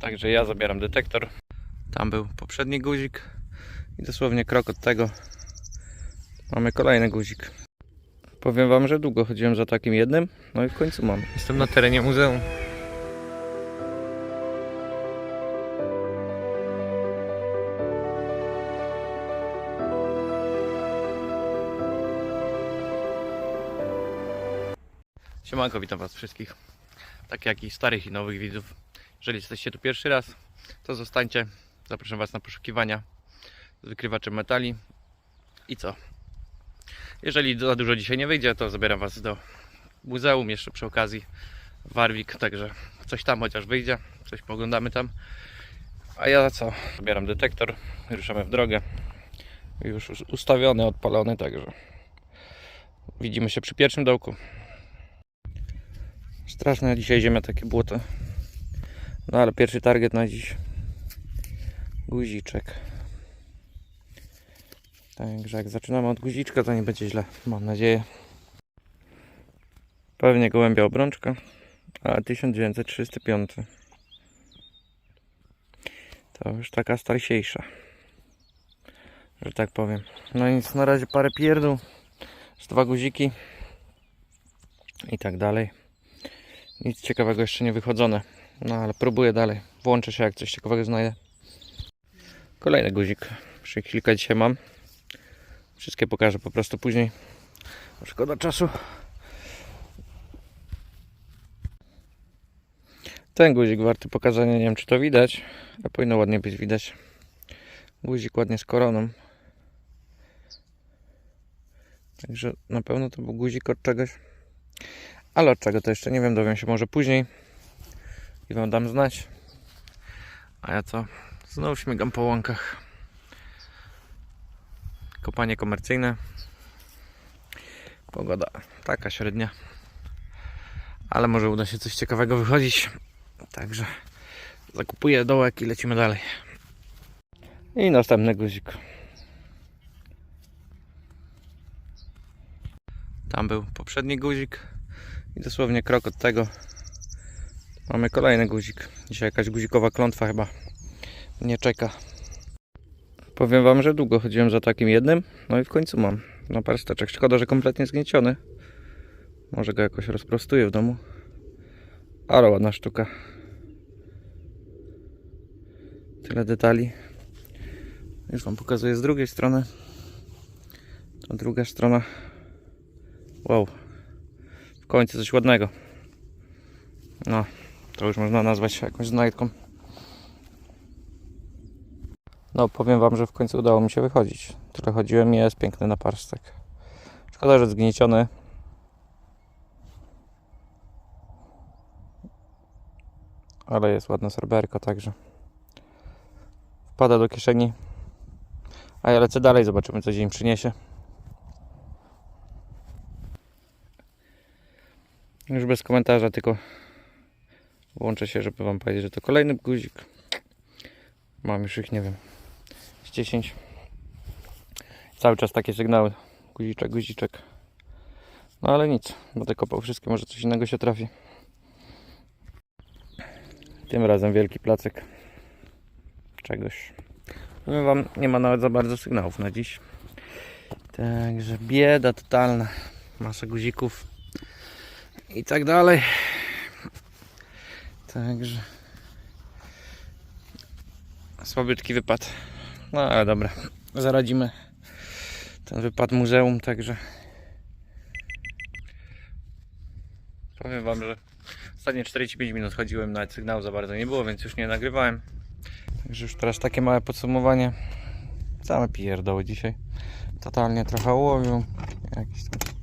Także ja zabieram detektor. Tam był poprzedni guzik i dosłownie krok od tego mamy kolejny guzik. Powiem wam, że długo chodziłem za takim jednym, no i w końcu mam. Jestem na terenie muzeum. Siemanko, witam was wszystkich. Tak jak i starych i nowych widzów. Jeżeli jesteście tu pierwszy raz, to zostańcie. Zapraszam was na poszukiwania z wykrywaczem metali. I co? Jeżeli za dużo dzisiaj nie wyjdzie, to zabieram was do muzeum jeszcze przy okazji Warwik, także coś tam chociaż wyjdzie, coś poglądamy tam. A ja co? Zabieram detektor, ruszamy w drogę. Już us- ustawiony, odpalony, także widzimy się przy pierwszym dołku. Straszne dzisiaj ziemia, takie błoto. No ale pierwszy target na dziś. Guziczek. Także jak zaczynamy od guziczka, to nie będzie źle, mam nadzieję. Pewnie gołębia obrączka, ale 1935. To już taka starsiejsza, że tak powiem. No nic, na razie parę pierdół, z dwa guziki i tak dalej. Nic ciekawego jeszcze nie wychodzone. No ale próbuję dalej. Włączę się jak coś ciekawego znajdę. Kolejny guzik. Jeszcze kilka dzisiaj mam. Wszystkie pokażę po prostu później. Szkoda czasu. Ten guzik warty pokazania. Nie wiem czy to widać. A powinno ładnie być widać. Guzik ładnie z koroną. Także na pewno to był guzik od czegoś. Ale od czego to jeszcze nie wiem, dowiem się może później i Wam dam znać. A ja co? Znowu śmigam po łąkach. Kopanie komercyjne. Pogoda taka średnia. Ale może uda się coś ciekawego wychodzić. Także zakupuję dołek i lecimy dalej. I następny guzik. Tam był poprzedni guzik. I dosłownie krok od tego mamy kolejny guzik. Dzisiaj jakaś guzikowa klątwa chyba nie czeka. Powiem wam, że długo chodziłem za takim jednym, no i w końcu mam na parsteczek. Szkoda, że kompletnie zgnieciony. Może go jakoś rozprostuję w domu. Ale ładna sztuka. Tyle detali. Już wam pokazuję z drugiej strony. To druga strona. Wow, w końcu coś ładnego. No, to już można nazwać jakąś znajdką. No, powiem Wam, że w końcu udało mi się wychodzić. Tyle chodziłem i jest piękny naparstek. Szkoda, że zgnieciony. Ale jest ładne serberko, także wpada do kieszeni. A ja lecę dalej, zobaczymy co dzień przyniesie. Już bez komentarza, tylko włączę się, żeby Wam powiedzieć, że to kolejny guzik. Mam już ich, nie wiem, z 10. Cały czas takie sygnały. Guziczek, guziczek. No ale nic, będę kopał wszystkie, może coś innego się trafi. Tym razem wielki placek czegoś. Powiem Wam, nie ma nawet za bardzo sygnałów na dziś. Także bieda totalna. Masa guzików i tak dalej. Także słabiutki wypad. No ale dobra, zaradzimy ten wypad muzeum, także powiem wam, że ostatnie 45 minut chodziłem, nawet sygnału za bardzo nie było, więc już nie nagrywałem. Także już teraz takie małe podsumowanie. Same pierdoły dzisiaj. Totalnie trochę łowią, jakieś tam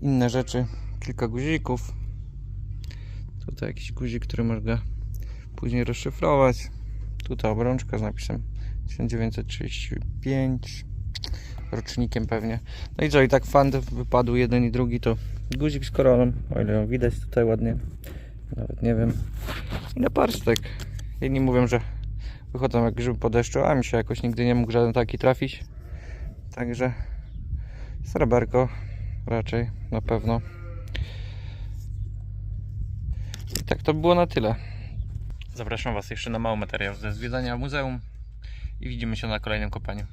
inne rzeczy kilka guzików. Tutaj jakiś guzik, który można później rozszyfrować. Tutaj obrączka z napisem 1935 rocznikiem pewnie. No i co, i tak fan wypadł jeden i drugi to guzik z koroną, o ile ją widać tutaj ładnie. Nawet nie wiem. I na parstek. Jedni mówią, że wychodzą jak grzyby po deszczu, a mi się jakoś nigdy nie mógł żaden taki trafić. Także sreberko raczej na pewno. Tak to było na tyle. Zapraszam Was jeszcze na mały materiał ze zwiedzania muzeum i widzimy się na kolejnym kopaniu.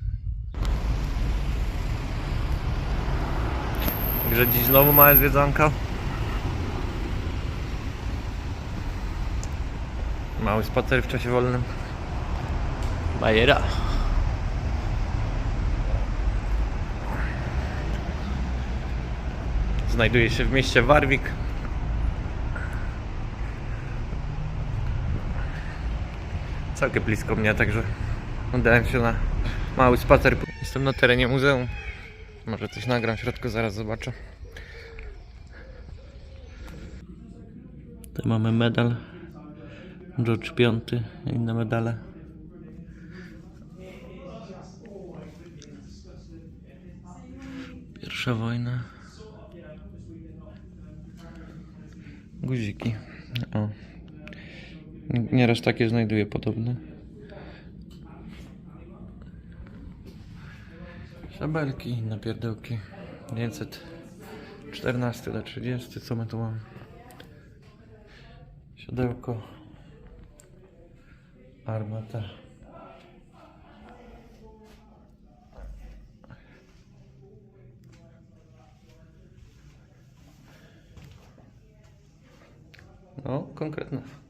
Także dziś znowu małe zwiedzanka. Mały spacer w czasie wolnym. Bajera. Znajduje się w mieście Warwik. Całkiem blisko mnie, także udałem się na mały spacer. Jestem na terenie muzeum. Może coś nagram w środku, zaraz zobaczę. Tutaj mamy medal George V i inne medale. Pierwsza wojna. Guziki. O. Nieraz takie znajduję podobne. Szabelki, napierdełki. 914 do 30, co my tu mamy? Siodełko. Armata. No, konkretne.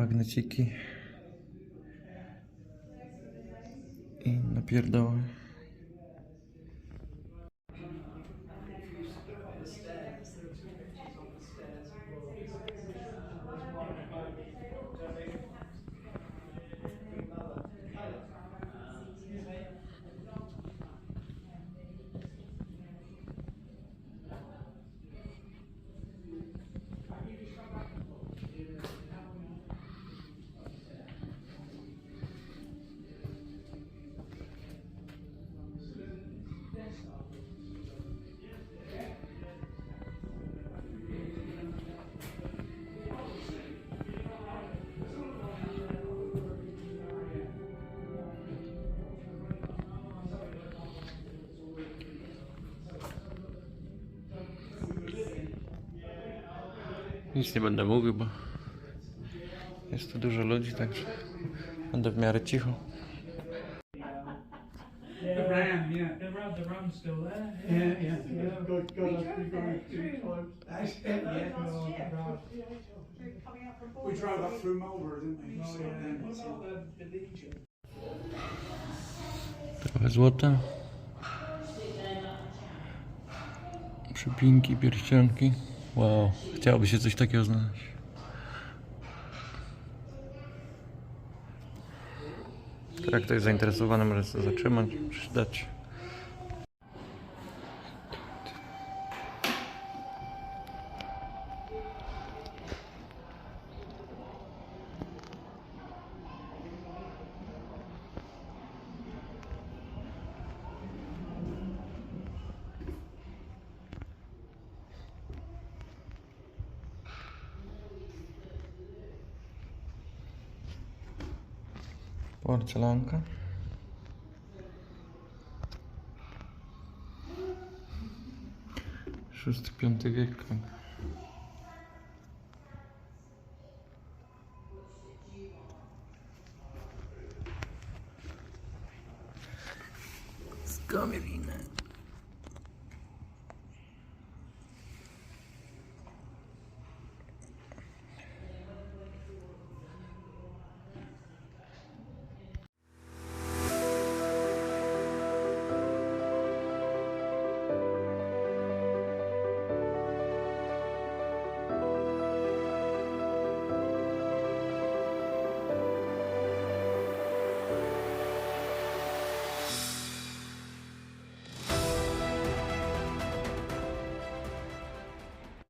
Magneciki. I napierdoły. Nic nie będę mówił, bo jest tu dużo ludzi, także będę w miarę cicho. The ram, yeah. The ram, the ram's still there. Yeah, yeah, yeah. God, God, I've been going three times. That's it, yeah. Oh, right. We drove up through Marlborough, didn't we? Oh, So, yeah. then What it's, about the, the Legion? Trochę złota. Przypinki, pierścionki. Wow, chciałoby się coś takiego znaleźć. Tak, jak ktoś zainteresowany, może sobie zatrzymać, przydać. Porcelanka. Szósty, piąty wiek. Skamieliny.